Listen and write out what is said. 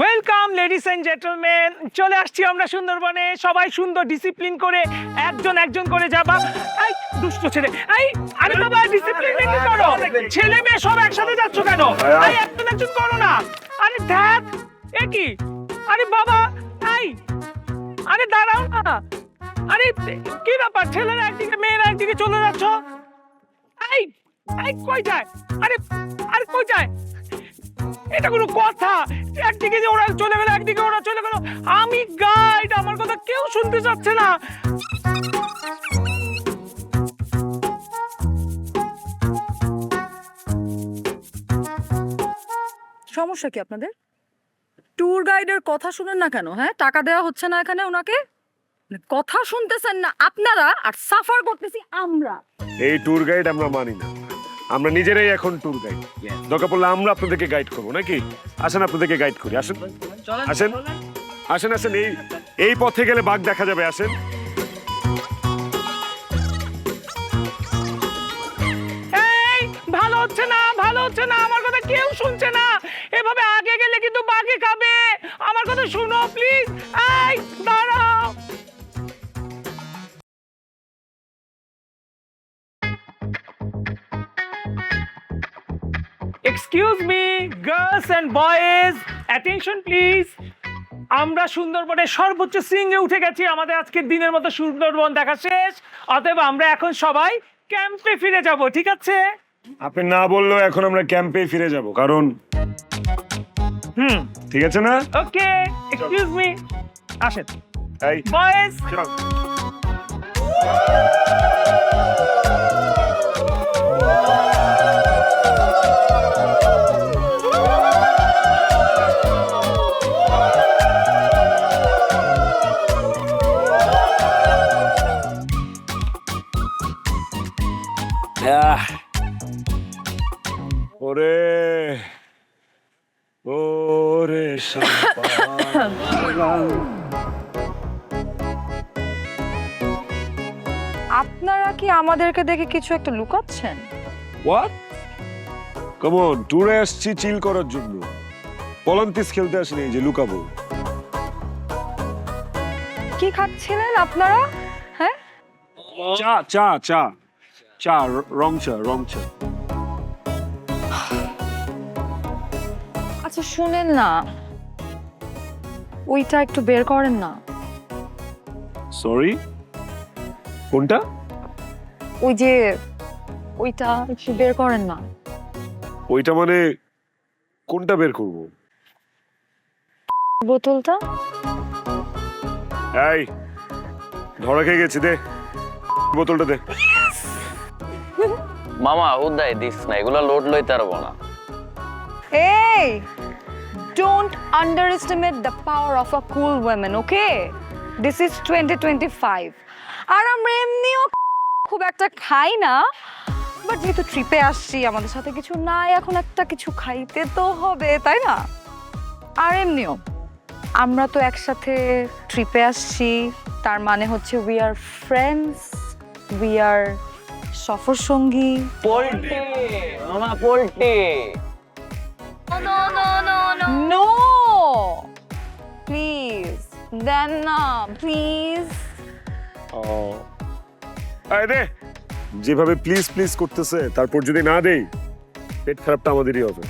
Welcome ladies and gentleman চলে আসছি আমরা সুন্দরবনে। সবাই সুন্দর ডিসিপ্লিন করে, একজন একজন করে যাবা এই, দুষ্ট ছেলে। এই, আরে বাবা ডিসিপ্লিন মেনটেন করো? ছেলে মেয়ে সব একসাথে যাচ্ছ কেন? এই, একজন একজন করো না। আরে ধ্যাত, এ কি? আরে বাবা, এই, আরে দাঁড়াও না। আরে, কি ব্যাপার? ছেলেরা একদিকে, মেয়েরা একদিকে চলে যাচ্ছ? এই এই, কই যায়? আরে আরে কই যায়? এটা কোনো কথা। একদিকে যে ওরা চলে গেল একদিকে ওরা চলে গেল। আমি গাইড আমার কথা কেউ শুনতে চাচ্ছে না। সমস্যা কি আপনাদের? ট্যুর গাইডের কথা শুনেন না কেন হ্যাঁ? টাকা দেওয়া হচ্ছে না এখানে ওনাকে? মানে কথা শুনতেছেন না আপনারা আর সাফার করতেছি আমরা। এই ট্যুর গাইড আমরা মানি না। আমরা নিজেরাই এখন ট্যুর গাইড দরকার পড়লে আমরা আপনাদেরকে গাইড করব নাকি? আসেন আপনাদেরকে গাইড করি আসেন। আসেন। আসেন আসেন এই এই পথে গেলে বাঘ দেখা যাবে আসেন। ভালো হচ্ছে না ভালো হচ্ছে না আমার কথা কেউ শুনছে না। এভাবে আগে গেলে কিন্তু বাঘে খাবে। আমার কথা শুনো প্লিজ এই excuse me girls and boys attention please আমরা সুন্দরবনের সর্বোচ্চ শৃঙ্গে উঠে গেছি। আমাদের আজকের দিনের মতো সুন্দরবন দেখা শেষ। অতএব আমরা এখন সবাই ক্যাম্পে ফিরে যাব ঠিক আছে? আপনি না বললেও এখন আমরা ক্যাম্পে ফিরে যাব কারণ হুম। ঠিক আছে না? ওকে এক্সকিউজ মি আসেন। এই বয়েজ চল। ওরে ওরে আপনারা কি আমাদেরকে দেখে কিছু একটা লুকাচ্ছেন? হোয়াট কমন ট্যুরে আসছি চিল করার জন্য। পলন্তিস খেলতে আসিনি যে লুকাবো। কি খাচ্ছিলেন আপনারা? হ্যাঁ? চা চা চা। চা রং চা রং চা আচ্ছা শুনেন না। ওইটা একটু বের করেন না। সরি কোনটা? ওই যে ওইটা একটু বের করেন না। ওইটা মানে কোনটা বের করব? বোতলটা? এই ধরা খেয়ে গেছি দে। বোতলটা দে। মামা উদয় দিস না এগুলো লোড লইতে পারব না Hey! Don't underestimate the power of a cool woman, okay? This is 2025. আর আমরা এমনিও খুব একটা খাই না বাট যেহেতু ট্রিপে আসছি আমাদের সাথে কিছু নাই এখন একটা কিছু খাইতে তো হবে তাই না আর এমনিও আমরা তো একসাথে ট্রিপে আসছি তার মানে হচ্ছে we are friends we are সফর সঙ্গী। পোল্ট্রি। মামা পল্টে ন প্লিজ দেন না প্লিজ এই দে যেভাবে প্লিজ প্লিজ করতেছে তারপর যদি না দেই পেট খারাপটা আমাদেরই হবে।